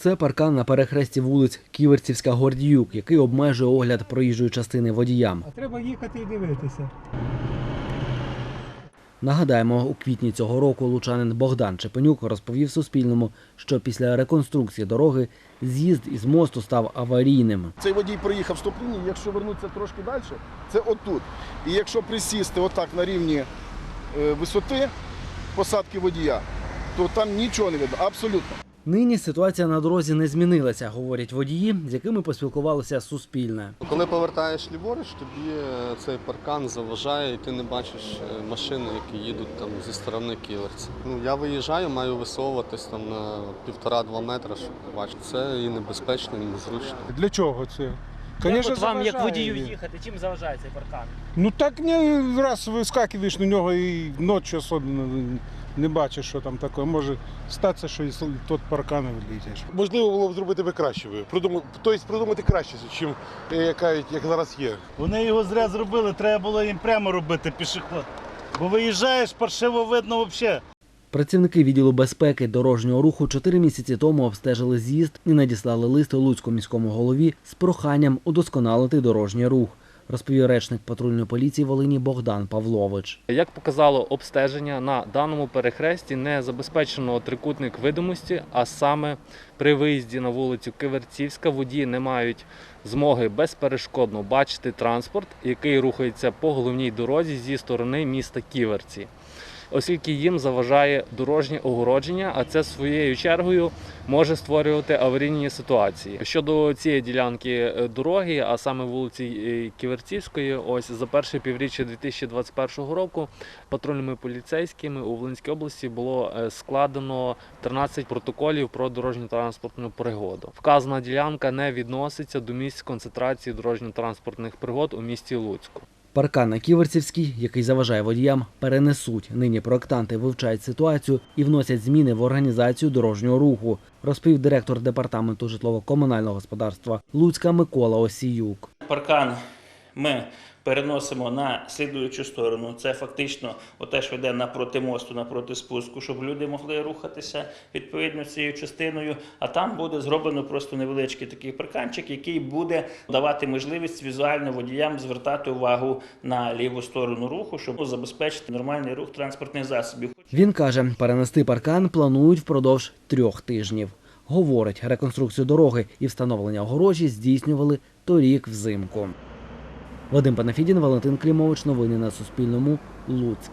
Це паркан на перехресті вулиць Ківерцівська Гордіюк, який обмежує огляд проїжджої частини водіям. А треба їхати і дивитися. Нагадаємо, у квітні цього року лучанин Богдан Чепенюк розповів Суспільному, що після реконструкції дороги з'їзд із мосту став аварійним. Цей водій проїхав стоп лінії, якщо вернутися трошки далі, це отут. І якщо присісти отак на рівні е, висоти посадки водія, то там нічого не видно, абсолютно. Нині ситуація на дорозі не змінилася, говорять водії, з якими поспілкувалося Суспільне. Коли повертаєш ліворуч, тобі е, цей паркан заважає, і ти не бачиш е, машини, які їдуть там зі сторони ківерця. Ну я виїжджаю, маю висовуватись там на півтора-два метри, щоб побачити. Це і небезпечно, і незручно. Для чого це? Як от вам, як водію, їхати, чим заважає цей паркан? Ну так не раз вискакуєш на нього і ночі особливо не бачиш, що там таке. Може статися, що і тот паркан відлітиш. Можливо було б зробити би краще. Придумати, тобто придумати краще, ніж яка, як зараз є. Вони його зря зробили, треба було їм прямо робити пішоход. Бо виїжджаєш, паршиво видно взагалі. Працівники відділу безпеки дорожнього руху чотири місяці тому обстежили з'їзд і надіслали лист Луцькому міському голові з проханням удосконалити дорожній рух, розповів речник патрульної поліції Волині Богдан Павлович. Як показало обстеження, на даному перехресті не забезпечено трикутник видимості, а саме при виїзді на вулицю Киверцівська водії не мають змоги безперешкодно бачити транспорт, який рухається по головній дорозі зі сторони міста Ківерці. Оскільки їм заважає дорожнє огородження, а це своєю чергою може створювати аварійні ситуації. Щодо цієї ділянки е, дороги, а саме вулиці е, Ківерцівської, ось за перше півріччя 2021 року патрульними поліцейськими у Волинській області було е, складено 13 протоколів про дорожньо-транспортну пригоду. Вказана ділянка не відноситься до місць концентрації дорожньо-транспортних пригод у місті Луцьку. Паркан на Ківерцівській, який заважає водіям, перенесуть. Нині проектанти вивчають ситуацію і вносять зміни в організацію дорожнього руху, розповів директор департаменту житлово-комунального господарства Луцька Микола Осіюк. Паркан ми переносимо на слідуючу сторону. Це фактично те, що йде напроти мосту, напроти спуску, щоб люди могли рухатися відповідно цією частиною. А там буде зроблено просто невеличкий такий парканчик, який буде давати можливість візуально водіям звертати увагу на ліву сторону руху, щоб забезпечити нормальний рух транспортних засобів. Він каже, перенести паркан планують впродовж трьох тижнів. Говорить, реконструкцію дороги і встановлення огорожі здійснювали торік взимку. Вадим Панафідін, Валентин Клімович. Новини на Суспільному. Луцьк.